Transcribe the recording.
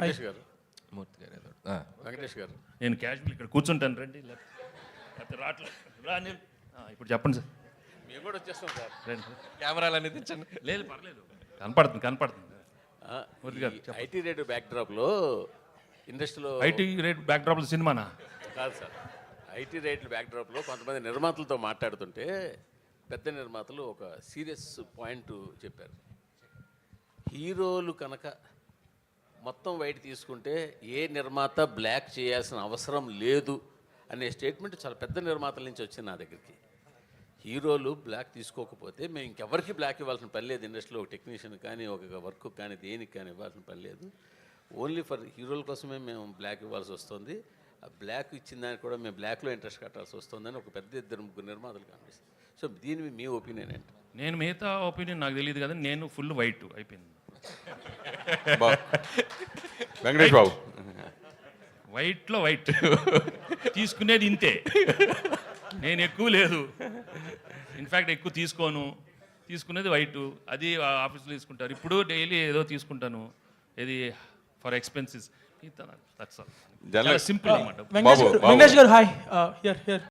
వెంకటేష్ గారు. మూర్తి గారు. వెంకటేష్ గారు. నేను క్యాజువల్ ఇక్కడ కూర్చుంటాను రండి లేకపోతే రావట్లేదు. రా అనిల్. ఆ, ఇప్పుడు చెప్పండి సార్. మేము కూడా వచ్చేస్తాం సార్. రండి. కెమెరాలు అనేది ఇచ్చండి లేదు పర్లేదు. కనపడుతుంది కనపడుతుంది. ఆ, మూర్తి గారు, ఐటీ రేడియో బ్యాక్డ్రాప్లో ఇండస్ట్రీలో ఐటీ రేట్ బ్యాక్ డ్రాప్ సినిమానా? కాదు సార్. ఐటీ రేట్ల బ్యాక్డ్రాప్లో కొంతమంది నిర్మాతలతో మాట్లాడుతుంటే పెద్ద నిర్మాతలు ఒక సీరియస్ పాయింట్ చెప్పారు. హీరోలు కనుక మొత్తం వైట్ తీసుకుంటే ఏ నిర్మాత బ్లాక్ చేయాల్సిన అవసరం లేదు అనే స్టేట్మెంట్ చాలా పెద్ద నిర్మాతల నుంచి వచ్చింది నా దగ్గరికి. హీరోలు బ్లాక్ తీసుకోకపోతే మేము ఇంకెవరికి బ్లాక్ ఇవ్వాల్సిన పని లేదు. ఇండస్ట్రీలో ఒక టెక్నీషియన్ కానీ ఒక వర్క్ కానీ దేనికి కానీ ఇవ్వాల్సిన పని లేదు. ఓన్లీ ఫర్ హీరోల కోసమే మేము బ్లాక్ ఇవ్వాల్సి వస్తుంది. ఆ బ్లాక్ ఇచ్చిన దానికి కూడా మేము బ్లాక్లో ఇంట్రెస్ట్ కట్టాల్సి వస్తుందని ఒక పెద్ద ఇద్దరు ముగ్గురు నిర్మాతలు కనిపిస్తుంది సో దీని మీ ఒపీనియన్ ఏంటి? నేను మిగతా ఒపీనియన్ నాకు తెలియదు కదా నేను ఫుల్ వైట్ అయిపోయింది. వెంకటేష్ బాబు. వైట్లో వైట్. తీసుకునేది ఇంతే. నేను ఎక్కువ లేదు. ఇన్ఫ్యాక్ట్ ఎక్కువ తీసుకోను. తీసుకునేది వైట్. అది ఆఫీస్లో తీసుకుంటారు. ఇప్పుడు డైలీ ఏదో తీసుకుంటాను. ఇది ఫర్ ఎక్స్పెన్సెస్. సింపుల్. వెంకటేష్ గారు హాయ్. Here here